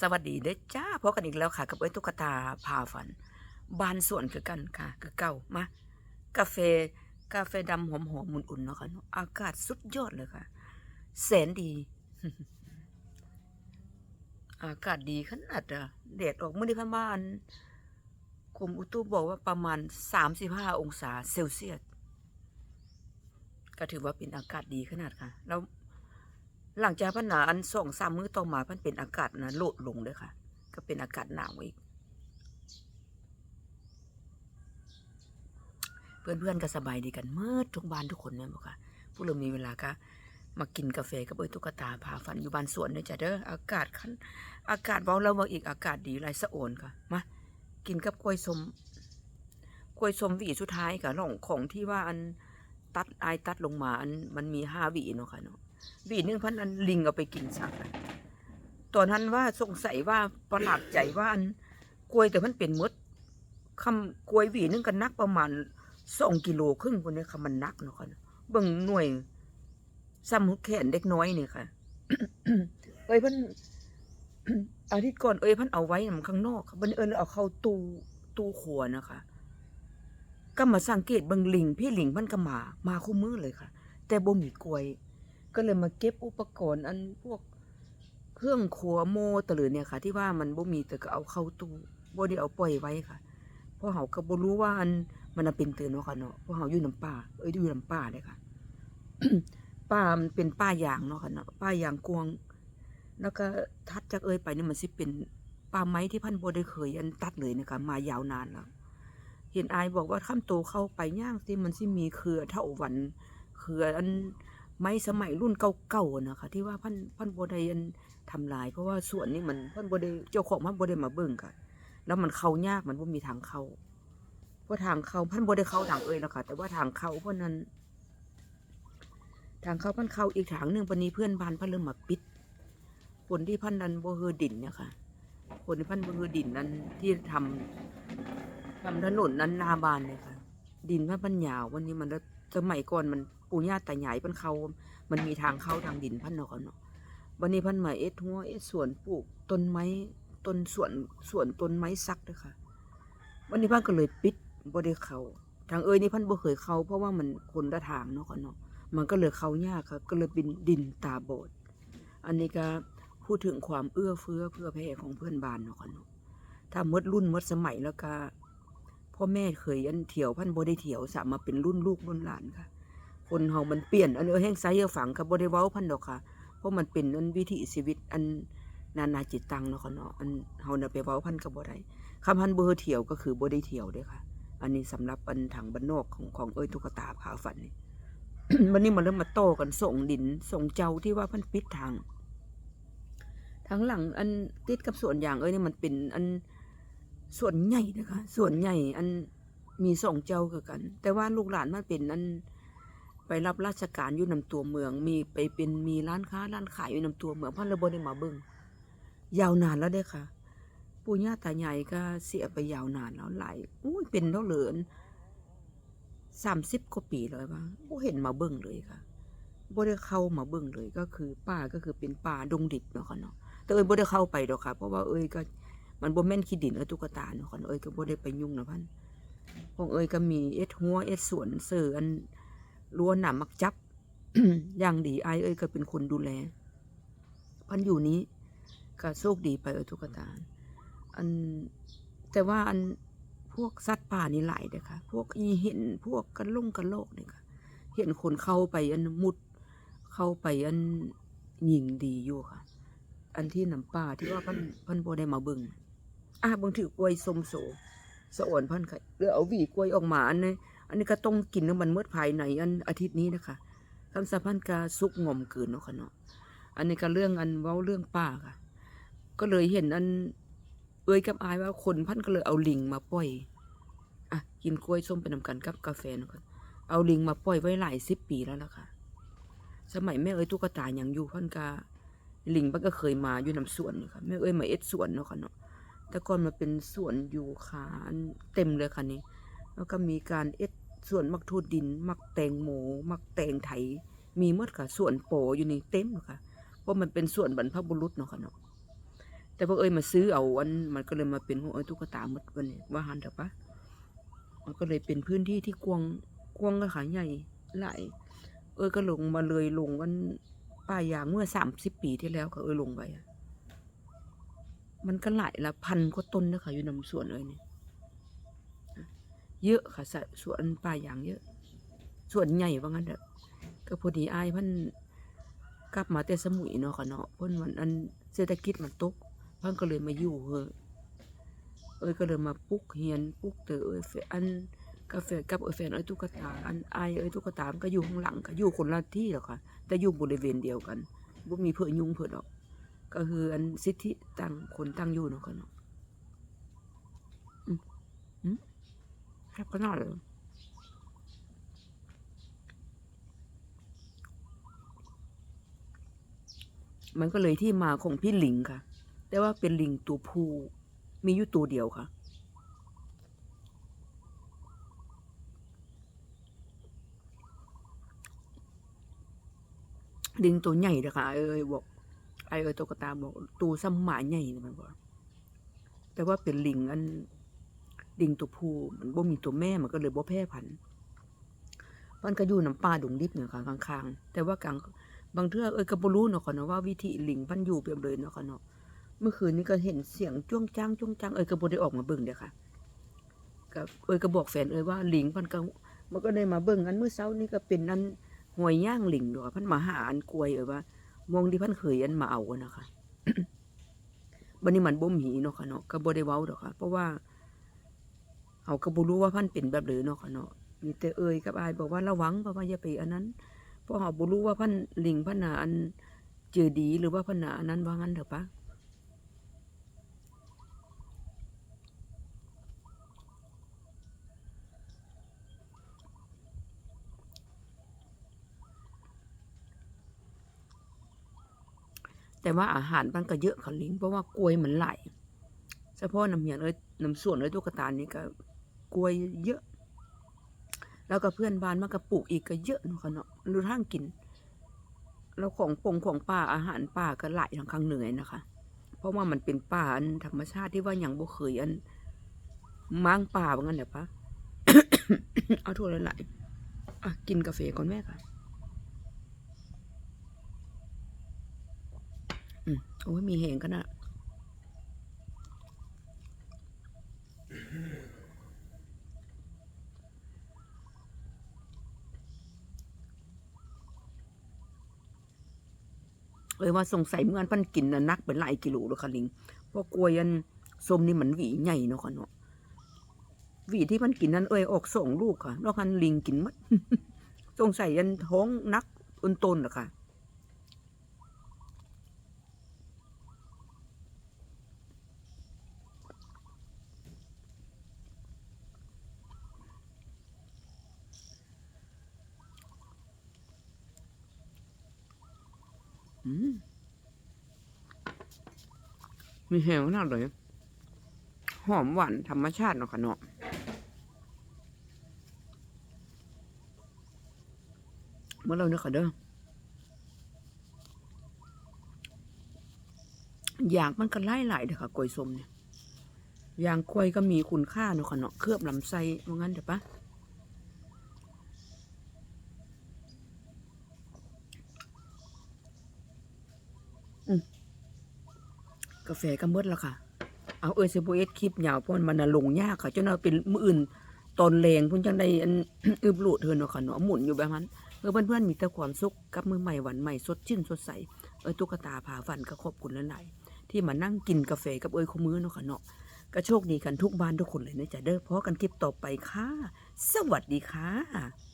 สวัสดีเด้อจ้าพบกันอีกแล้วค่ะ กับเอ้ยตุ๊กตาพาฝัน บานส่วนคือกันค่ะ คือเก่ามากาแฟกาแฟดำหอมหอมอุ่นๆเนาะค่ะอากาศสุดยอดเลยค่ะ แสนดี อากาศดีขนาดอะแดดออกเมื่อที่พม่านกรมอุตุบอกว่าประมาณ35องศาเซลเซียสก็ถือว่าเป็นอากาศดีขนาดค่ะ แล้ว หลังจากพันหนาอันสองสามมื้อต่อมาพันเป็นอากาศนะโลดลงเลยค่ะ ก็เป็นอากาศหนาวอีก เพื่อนๆก็สบายดีกันเมื่อทุกบ้านทุกคนเนี่ยบอกค่ะผู้เริ่มมีเวลาก็มากินกาแฟกับเอ้ยตุ๊กตาพาฝันอยู่บ้านสวนเนี่ยจ้ะเด้ออากาศคันอากาศเบาแล้วมาอีกอากาศดีไรสะโอนค่ะมากินกับกล้วยสมกล้วยสมหวีสุดท้ายค่ะของของที่ว่าอันตัดไอตัดลงมาอันมันมีห้าหวีเนาะค่ะเนาะ วีนึงพันอันลิงเอาไปกินสักตอนนั้นว่าสงสัยว่าประหลาดใจว่าอันกล้วยแต่มันเป็นมดคำกล้วยวีนึงก็นักประมาณสองกิโลครึ่งคนนี้ค่ะมันนักเนาะค่ะเบิ่งหน่วยซ้ำแขนเด็กน้อยนี่ค่ะ เอ้ยพันอาทิตย์ก่อนเอ้ยพันเอาไว้นำข้างนอกค่ะบันเอิญเอาเข้าตู้ตู้ครัวนะคะก็มาสังเกตบิ่งลิง พี่ลิงมันก็มา มาคู่มือเลยค่ะ แต่บ่มีกล้วย ก็เลยมาเก็บอุปกรณ์อันพวกเครื่องครัวโมตะหรือเนี่ยค่ะ ที่ว่ามันบ่มีแต่ก็เอาเข้าตู้บ่ได้เอาปล่อยไว้ค่ะเพราะเฮาก็บ่รู้ว่าอันมันเป็นเตือนเนาะค่ะเนาะเพราะเฮาอยู่น้ำป่าเอ้ยอยู่น้ำป่าเด้ค่ะป่ามันเป็นป่ายางเนาะค่ะเนาะป่ายางกวางแล้วก็ทัดจากเอ้ยไปนี่มันสิเป็นป่าไม้ที่พันบ่ได้เคย อันตัดเลยนะคะมายาวนานแล้วเห็นอายบอกว่าข้ามโตเข้าไปย่างสิมันสิมีเครือเท่าวันเครืออัน ไม้สมัยรุ่นเก่าๆนะคะที่ว่าพันพันโบได้อันทำลาย เพราะว่าส่วนนี้มันพันโบไดเจ้าของพันโบไดมาเบิ่งกันแล้วมันเข้ายากมันบ่มีทางเข้าเพราะทางเข้าพันโบไดเข้าทางเอ้ยแล้วค่ะแต่ว่าทางเข้าเพราะนั้น ทางเข้าพันเข้าอีกทางหนึ่งวันนี้เพื่อนบ้านพันเริ่มมาปิดคนที่พันนั้นบ่เฮอดินเนี่ยค่ะ คนที่พันโบเฮอดินนั้นที่ทำทำถนนนั้นนาบานเลยค่ะ ดินพันพันยาววันนี้มันสมัยก่อนมัน ปู่ย่าตายายพันเขา มันมีทางเข้าทางดินพันเนาะเนาะวันนี้พันมาเอ็ดหัวเอ็ดสวนปลูกต้นไม้ต้นสวนสวนต้นไม้ซักด้อค่ะ วันนี้พันก็เลยปิดบ่ได้เขาทางเอ้ยนี่พันบ่เคยเขาเพราะว่ามันคนละทางเนาะค่ะเนาะมันก็เลยเขายากค่ะก็เลยเป็นดินตาบอดอันนี้ก็พูดถึงความเอื้อเฟื้อเพื่อแผ่ของเพื่อนบ้านเนาะค่ะเนาะถ้ามดรุ่นมดสมัยแล้วก็พ่อแม่เคยอันเที่ยวพันบ่ได้เที่ยวสามมาเป็นรุ่นลูกรุ่นหลานค่ะ คนเฮามันเปลี่ยนอันเออแห้งไซเออฝังกับบ่ได้เว้าพันดอกค่ะ เพราะมันเป็นอันวิถีชีวิตอันนานาจิตตังเนาะค่ะเนาะอันเฮาน่ะไปเว้าพันกับบ่ได้คำพันเบอร์เที่ยวก็คือบ่ได้เที่ยวเด้ค่ะ อันนี้สำหรับอันทางบ้านนอกของของเอ้ยตุ๊กตาพาวฝันนี่วันนี้มันเริ่มมาโตกันส่งดินส่งเจ้าที่ว่าพันปิดทางทางหลังอันติดกับส่วนอย่างเอ้ยนี่มันเป็นอันส่วนใหญ่นะคะส่วนใหญ่อันมีสองเจ้าคือกัน แต่ว่าลูกหลานมันเป็นอัน ไปรับราชการอยู่นำตัวเมือง มีไปเป็นมีร้านค้าร้านขายอยู่นำตัวเมืองพันระบได้มาเบิงยาวนานแล้วเด้ค่ะ ปู่ย่าตายายก็เสียไปยาวนานแล้วหลายอุ้ยเป็นเท่าเหลือนสามสิบกว่าปีเลยว่าบ่เห็นมาเบิ่งเลยค่ะบ่ได้เข้ามาเบิ่งเลยก็คือป่าก็คือเป็นป่าดงดิบเนาะค่ะเนาะแต่เอ้ยบ่ได้เข้าไปดอกค่ะ เพราะว่าเอ้ยก็มันบ่แม่นขี้ดินเอ้ยตุ๊กตาเนาะค่ะเอ้ยก็บ่ได้ไปยุ่งนะพันของเอ้ยก็มีเอ็ดหัวเอ็ดสวนเสืออัน รั้วหนามักจับอย่างดีไอเอ้ยก็เป็นคนดูแล พันอยู่นี้ก็โชคดีไปเอ้ยทุกตาอันแต่ว่าอันพวกสัตว์ป่านี่หลายเด้ค่ะ พวกอีเห็นพวกกันลงกันโลกเนี่ยค่ะ เห็นคนเข้าไปอันมุด เข้าไปอันหญิงดีอยู่ค่ะ อันที่น้ำป่าที่ว่าพันพันโบได้มาบึงอะบางถือกล้วยสมโสสะอ่อนพันค่ะเรือเอาหวีกล้วยออกมาอันนี้ อันนี้ก็ต้องกินน้ำมันเมื่อภายในอันอาทิตย์นี้นะคะคำสาพันกาซุกงอมเกินเนาะค่ะเนาะอันนี้ก็เรื่องอันเว้าเรื่องป่าค่ะ ก็เลยเห็นอัน เอ้ยกับอายว่าคนพันก็เลยเอาลิงมาปล่อยอะกินกล้วยส้มไปนำกันกับกาแฟเนาะค่ะเอาลิงมาปล่อยไว้หลายสิบปีแล้วล่ะค่ะ สมัยแม่เอ้ยตุ๊กตายังอยู่พันกาลิงมันก็เคยมาอยู่นำสวนนะค่ะแม่เอ้ยมาเอ็ดสวนเนาะค่ะเนาะแต่ก่อนมันเป็นสวนอยู่ขานเต็มเลยค่ะนี่ แล้วก็มีการเอ็ดส่วนมักทูดดิน มักแตงโมมักแตงไถ มีมดค่ะส่วนโปอยู่นี่เต็มเลยค่ะเพราะมันเป็นส่วนบรรพบุรุษเนาะค่ะเนาะแต่พอเอ้ยมาซื้อเอาอันมันก็เลยมาเป็นของเอ้ยตุ๊กตามดวันนี้ว่าหันเถอะปะมันก็เลยเป็นพื้นที่ที่กว้างกว้างก็ขายใหญ่หลายเอ้ยก็ลงมาเลยลงวันป่ายางเมื่อสามสิบปีที่แล้วก็เอ้ยลงไปอะมันก็หลายละพันกว่าต้นนะคะอยู่นำสวนเอ้ยนี่ เยอะค่ะสะสวนป่ายางเยอะ ส่วนใหญ่ว่างั้นเถอะก็พอดีอายพันกลับมาแต่สมุยเนาะค่ะเนาะเพิ่นวันอันเศรษฐกิจมันตกพิ่นก็เลยมาอยู่เฮอเอ้ยก็เลยมาปลุกเฮียนปลุกเตอเอ้ยแฟอันกาแฟกับเอ้ยแฟนเอ้ยตุ๊กตาอันไอเอ้ยตุ๊กตามันก็อยู่ข้างหลังก็อยู่คนละที่หรอกค่ะ แต่อยู่บริเวณเดียวกันบ่มีเพื่อยุงเพื่อดอก ก็คืออันสิทธิตั้งคนตั้งอยู่เนาะค่ะเนาะอืมอืม แคบขนาดเลยมันก็เลยที่มาของพี่ลิงค่ะ แต่ว่าเป็นลิงตัวผู้มีอยู่ตัวเดียวค่ะ ลิงตัวใหญ่เลยค่ะไอเอ้ยบอกไอเอ้ยตัวกระตาบอกตัวซ้ำหมาใหญ่เลยมันบอกแต่ว่าเป็นลิงอัน ลิงตัวผู้มันบ่มีตัวแม่มันก็เลยบ่แพร่พันธุ์มันก็อยู่น้ำป่าดงดิบเนี่ยค่ะข้างๆแต่ว่ากลางบางเทื่อเอ้ยก็บ่รู้เนาะค่ะเนาะว่าวิธีลิงมันอยู่เปรียบเลยเนาะค่ะเนาะเมื่อคืนนี้ก็เห็นเสียงจ้วงจ้างจ้วงจ้างเอ้ยก็บ่ได้ออกมาเบิ่งเด้อค่ะก็เอ้ยก็บอกแฟนเอ้ยว่าลิงมันก็มันก็ได้มาเบิ่งอันเมื่อเช้านี้ก็เป็นอันหวยย่างลิงดอกเพันมาหาอันกลวยเอ้ยว่ามองที่พันเคยอันมาเอาอะนะคะบัดนี้มันบ่มีเนาะค่ะเนาะก็บ่ได้เว้าดอกค่ะ เพราะว่า เฮาก็บ่รู้ว่าพันเป็นแบบเลยเนาะค่ะเนาะมีแต่เอ้ยกับอายบอกว่าระวังเพราะว่าอย่าไปอันนั้นเพราะเขาบ่รู้ว่าพันลิงพันนาอันเจอดีหรือว่าพันนาอันนั้นว่างั้นเถอะปะแต่ว่าอาหารมันก็เยอะค่ะลิงเพราะว่ากล้วยเหมันไหลเฉพาะน้ำเหียนเอ้ยน้ำส่วนเอ้ยตุ๊กตานี่ก็ กล้วยเยอะ แล้วก็เพื่อนบ้านมันก็ปลูกอีกก็เยอะเนาะค่ะเนาะรู้ทางกิน แล้วของปงของป่าอาหารป่าก็หลายทางข้างเหนือนะคะ เพราะว่ามันเป็นป่าอันธรรมชาติที่ว่าอย่างบ่เคยอันม้างป่าว่างั้นเดี๋ยวปะเอาถั่วหลายๆอะกินกาแฟก่อนแม่ค่ะอืมโอ้ยมีแหงกันนะ เอ้ยว่าสงสัยเมื่อนพันกินน่ะนักเป็นหลายกิโลเลยค่ะลิงเพราะกล้วยอันส้มนี่มันหวีใหญ่เนาะค่ะเนาะหวีที่พันกินนั้นเอ้ยออกสองลูกค่ะนอกนั้นลิงกินมัดสงสัยยันท้องนักต้นๆเหรอค่ะ มีแหงขนาดเลย หอมหวานธรรมชาติเนาะค่ะเนาะเมื่อเราเนาะค่ะเด้ออยากมันก็ไล่หลายเด้อค่ะกล้วยส้มเนี่ยยางกล้วยก็มีคุณค่าเนาะค่ะเนาะเคลือบลำไส้ว่างั้นเดี๋ยวปะ กาแฟก็หมดแล้วค่ะ เอาเออเซโบเอสคลิปยาวเพราะมันน่ะลงยากค่ะจนเอาเป็นมืออื่นตอนแรงพุ่นจังได้อันอึบหลุดเธอเนาะค่ะเนาะหมุนอยู่แบบนั้นเออเพื่อนๆมีแต่ความสุขกับมือใหม่หวันใหม่สดชื่นสดใสเออตุ๊กตาผาฝันก็ขอบคุณหลายๆที่มานั่งกินกาแฟกับเอ้ยคู่มือเนาะค่ะเนาะก็โชคดีกันทุกบ้านทุกคนเลยนะจ๊ะเด้อเพราะกันคลิปต่อไปค่ะ สวัสดีค่ะ